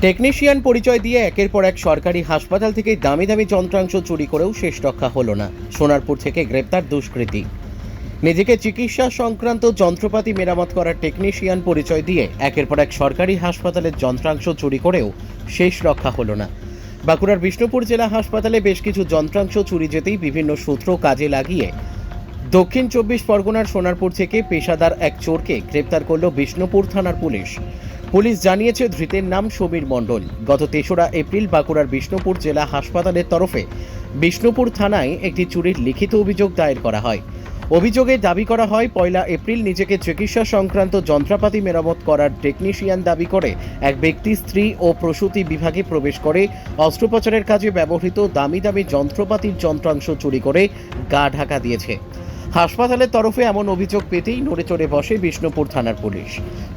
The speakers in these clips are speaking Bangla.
টেকনিশিয়ান পরিচয় দিয়ে একের পর এক সরকারি হাসপাতাল থেকে দামি দামি যন্ত্রাংশ চুরি করেও শেষ রক্ষা হলো না। সোনারপুর থেকে গ্রেপ্তার দুষ্কৃতী। নিজেকে চিকিৎসা সংক্রান্ত যন্ত্রপাতি মেরামত করার টেকনিশিয়ান পরিচয় দিয়ে একের পর এক সরকারি হাসপাতালের যন্ত্রাংশ চুরি করেও শেষ রক্ষা হলো না। বাঁকুড়ার বিষ্ণুপুর জেলা হাসপাতালে বেশ কিছু যন্ত্রাংশ চুরি যেতেই বিভিন্ন সূত্র কাজে লাগিয়ে দক্ষিণ চব্বিশ পরগনার সোনারপুর থেকে পেশাদার এক চোরকে গ্রেপ্তার করল বিষ্ণুপুর থানার পুলিশ। পুলিশ জানিয়েছে ধৃতের নাম সমীর মণ্ডল। গত তেসরা এপ্রিল বাঁকুড়ার বিষ্ণুপুর জেলা হাসপাতালের তরফে বিষ্ণুপুর থানায় একটি চুরির লিখিত অভিযোগ দায়ের করা হয়। অভিযোগে দাবি করা হয়, পয়লা এপ্রিল নিজেকে চিকিৎসা সংক্রান্ত যন্ত্রপাতি মেরামত করার টেকনিশিয়ান দাবি করে এক ব্যক্তি স্ত্রী ও প্রসূতি বিভাগে প্রবেশ করে, অস্ত্রোপচারের কাজে ব্যবহৃত দামি দামি যন্ত্রপাতির যন্ত্রাংশ চুরি করে গা ঢাকা দিয়েছে। হাসপাতালের তরফে এমন অভিযোগ পেতেই নড়ে চড়ে বসে বিষ্ণুপুর থানার পুলিশ।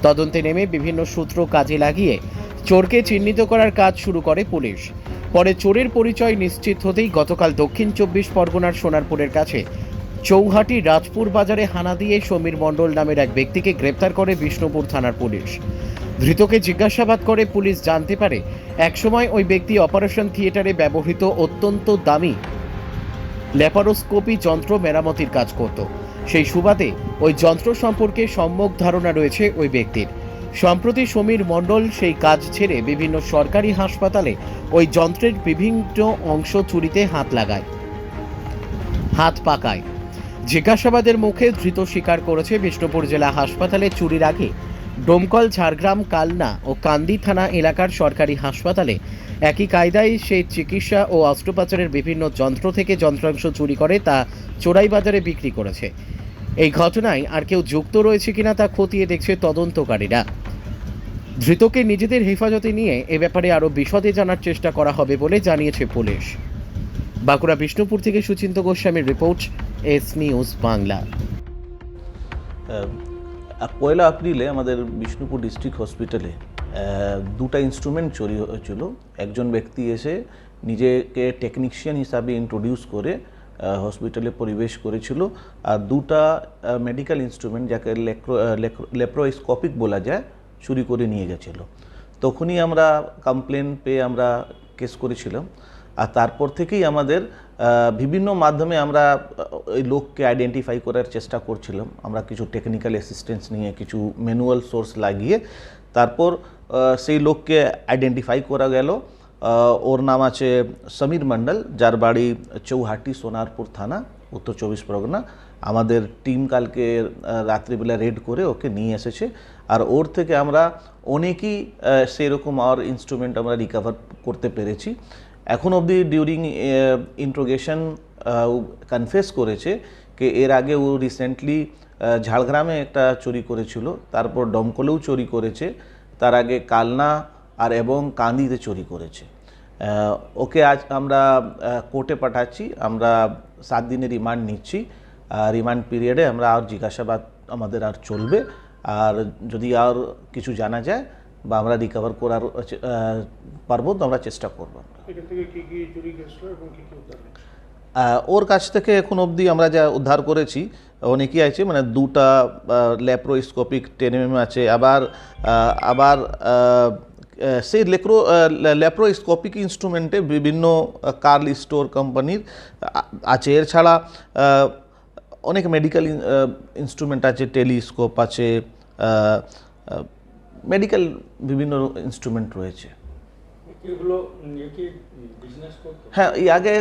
তদন্তে নেমে বিভিন্ন সূত্র কাজে লাগিয়ে চোরকে চিহ্নিত করার কাজ শুরু করে পুলিশ। পরে চোরের পরিচয় নিশ্চিত হতেই গতকাল দক্ষিণ চব্বিশ পরগনার সোনারপুরের কাছে চৌহাটি রাজপুর বাজারে হানা দিয়ে সমীর মণ্ডল নামের এক ব্যক্তিকে গ্রেপ্তার করে বিষ্ণুপুর থানার পুলিশ। ধৃতকে জিজ্ঞাসাবাদ করে পুলিশ জানতে পারে, একসময় ওই ব্যক্তি অপারেশন থিয়েটারে ব্যবহৃত অত্যন্ত দামি ল্যাপারোস্কোপি যন্ত্র মেরামতির কাজ করত। সেই সুবাদে ওই যন্ত্র সম্পর্কে সম্যক ধারণা রয়েছে ওই ব্যক্তির। সম্প্রতি সমীর মণ্ডল সেই কাজ ছেড়ে বিভিন্ন সরকারি হাসপাতালে ওই যন্ত্রের বিভিন্ন অংশ চুরিতে হাত লাগায়। হাত পাকায়। জিজ্ঞাসাবাদের মুখে ধৃত স্বীকার করেছে বিষ্ণুপুর জেলা হাসপাতালে চুরির আগে ডোমকল, ঝাড়গ্রাম, কালনা ও কান্দি থানা এলাকার সরকারি হাসপাতালে একই কায়দায় সেই চিকিৎসা ও অস্ত্রোপচারের বিভিন্ন যন্ত্র থেকে যন্ত্রাংশ চুরি করে তা চোরাই বাজারে বিক্রি করেছে। এই ঘটনায় আর কেউ যুক্ত রয়েছে কিনা তা খতিয়ে দেখছে তদন্তকারীরা। ধৃতকে নিজেদের হেফাজতে নিয়ে এ ব্যাপারে আরও বিশদে জানার চেষ্টা করা হবে বলে জানিয়েছে পুলিশ। বাঁকুড়া বিষ্ণুপুর থেকে সুচিন্ত গোস্বামীর রিপোর্ট, এস নিউজ বাংলা। পয়লা এপ্রিলে আমাদের বিষ্ণুপুর ডিস্ট্রিক্ট হসপিটালে দুটা ইনস্ট্রুমেন্ট চুরি হয়েছিল। একজন ব্যক্তি এসে নিজেকে টেকনিশিয়ান হিসাবে ইন্ট্রোডিউস করে হসপিটালে পরিবেশ করেছিল। আর দুটা মেডিকেল ইনস্ট্রুমেন্ট যাকে লেপ্রোস্কোপিক বলা যায়, চুরি করে নিয়ে গেছিল। তখনই আমরা কমপ্লেন পেয়ে আমরা কেস করেছিলাম। আর তারপর থেকেই আমাদের বিভিন্ন মাধ্যমে আমরা ওই লোককে আইডেন্টিফাই করার চেষ্টা করছিলাম। আমরা কিছু টেকনিক্যাল অ্যাসিস্ট্যান্স নিয়ে কিছু ম্যানুয়াল সোর্স লাগিয়ে তারপর সেই লোককে আইডেন্টিফাই করা গেল। ওর নাম আছে সমীর মণ্ডল, যার বাড়ি চৌহাটি সোনারপুর থানা, উত্তর চব্বিশ পরগনা। আমাদের টিম কালকে রাত্রিবেলা রেড করে ওকে নিয়ে এসেছে। আর ওর থেকে আমরা অনেকই সেরকম আর ইনস্ট্রুমেন্ট আমরা রিকভার করতে পেরেছি। এখন অবধি ডিউরিং ইন্ট্রোগেশন কনফেস করেছে যে এর আগে ও রিসেন্টলি ঝাড়গ্রামে একটা চুরি করেছিল, তারপর ডমকলেও চুরি করেছে, তার আগে কালনা আর এবং কান্দিতে চুরি করেছে। ওকে আজ আমরা কোর্টে পাঠাচ্ছি, আমরা সাত দিনের রিমান্ড নিচ্ছি রিমান্ড পিরিয়ডে আমরা আর জিজ্ঞাসাবাদ আমাদের আর চলবে, আর যদি আর কিছু জানা যায় বা আমরা রিকভার করার পারব তো আমরা চেষ্টা করব। ওর কাছ থেকে এখন অবধি আমরা যা উদ্ধার করেছি অনেকই আছে মানে দুটা ল্যাপ্রোস্কোপিক টেনেম আছে আবার আবার সেই লেক্রো ল্যাপ্রোস্কোপিক ইনস্ট্রুমেন্টে বিভিন্ন কার্ল স্টোর কোম্পানির আছে। এর ছাড়া অনেক মেডিকেল ইনস্ট্রুমেন্ট আছে টেলিস্কোপ আছে মেডিকেল বিভিন্ন ইনস্ট্রুমেন্ট রয়েছে। এগুলো নিয়ে কি বিজনেস করতো? হ্যাঁ এই আগে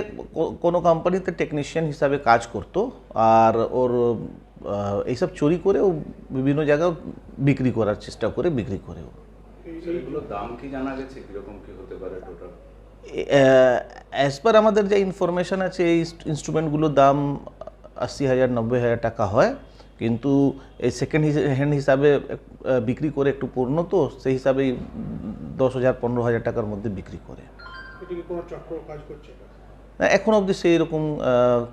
কোনো কোম্পানিতে টেকনিশিয়ান হিসাবে কাজ করতো আর ওর এইসব চুরি করে ও বিভিন্ন জায়গায় বিক্রি করার চেষ্টা করে বিক্রি করে ও। দাম কি জানা গেছে? কীরকম কি হতে পারে টোটাল অ্যাজ পার আমাদের যে ইনফরমেশন আছে এই ইনস্ট্রুমেন্টগুলোর দাম আশি হাজার নব্বই হাজার টাকা হয়। কিন্তু এই সেকেন্ড হ্যান্ড হিসাবে বিক্রি করে একটু পূর্ণ তো সেই হিসাবেই দশ হাজার পনেরো হাজার টাকার মধ্যে বিক্রি করে। এটা কি কোনো চক্র কাজ করছে? না, এখন অবধি সেই রকম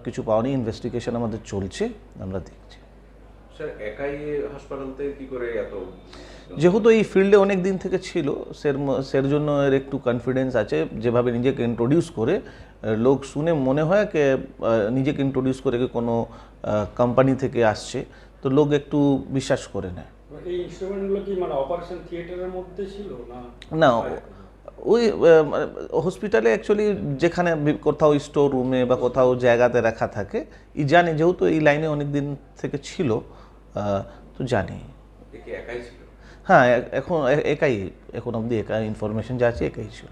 কিছু পাওনি ইনভেস্টিগেশন আমাদের চলছে আমরা দেখছি। একাই এ হাসপাতাল থেকে কি করে এত? যেহেতু এই ফিল্ডে অনেক দিন থেকে ছিল সের সের জন্য এর একটু কনফিডেন্স আছে যেভাবে নিজেকে ইন্ট্রোডিউস করে লোক শুনে মনে হয় যে আহ, নিজেকে ইন্ট্রোডিউস করে কি কোনো কোম্পানি থেকে আসছে তো লোক একটু বিশ্বাস করে নেয়। এই ইনস্ট্রুমেন্টগুলো কি মানে অপারেশন থিয়েটারের মধ্যে ছিল না? না ওই হসপিটালে অ্যাকচুয়ালি যেখানে কোথাও স্টোর রুমে বা কোথাও জায়গাতে রাখা থাকে ই জানি যেহেতু এই লাইনে অনেক দিন থেকে ছিল তো জানি। কি একাই হ্যাঁ এখন একাই এখন অবধি একা ইনফরমেশন যা আছে একাই ছিল।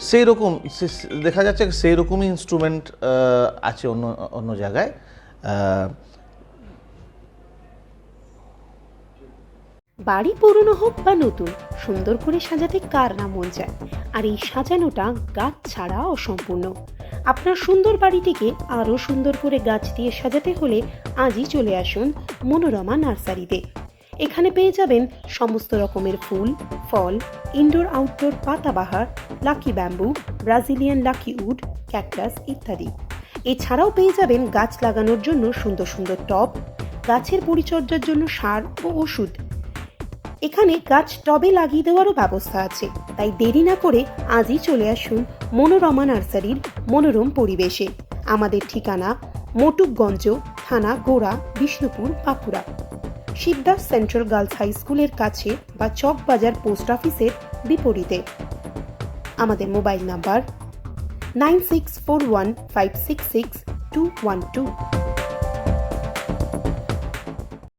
সেই রকম দেখা যাচ্ছে সেই রকমই ইনস্ট্রুমেন্ট আছে অন্য অন্য জায়গায়। আহ, বাড়ি পুরনো হোক বা নতুন সুন্দর করে সাজাতে কার না মন চায়? আর এই সাজানোটা গাছ ছাড়া অসম্পূর্ণ। আপনার সুন্দর বাড়িটিকে আরও সুন্দর করে গাছ দিয়ে সাজাতে হলে আজই চলে আসুন মনোরমা নার্সারিতে। এখানে পেয়ে যাবেন সমস্ত রকমের ফুল, ফল indoor outdoor পাতাবাহার lucky bamboo Brazilian lucky wood cactus ইত্যাদি। এছাড়াও পেয়ে যাবেন গাছ লাগানোর জন্য সুন্দর সুন্দর টব, গাছের পরিচর্যার জন্য সার ও ওষুধ। এখানে গাছ টবে লাগিয়ে দেওয়ারও ব্যবস্থা আছে, তাই দেরি না করে আজই চলে আসুন মনোরমা নার্সারির মনোরম পরিবেশে। আমাদের ঠিকানা, মটুকগঞ্জ, থানা, Gora, Bishnupur, Bankura. Shibdas central girls high স্কুলের কাছে বা চক বাজার পোস্ট অফিসের বিপরীতে। আমাদের mobile number nine six four one five six six two one two.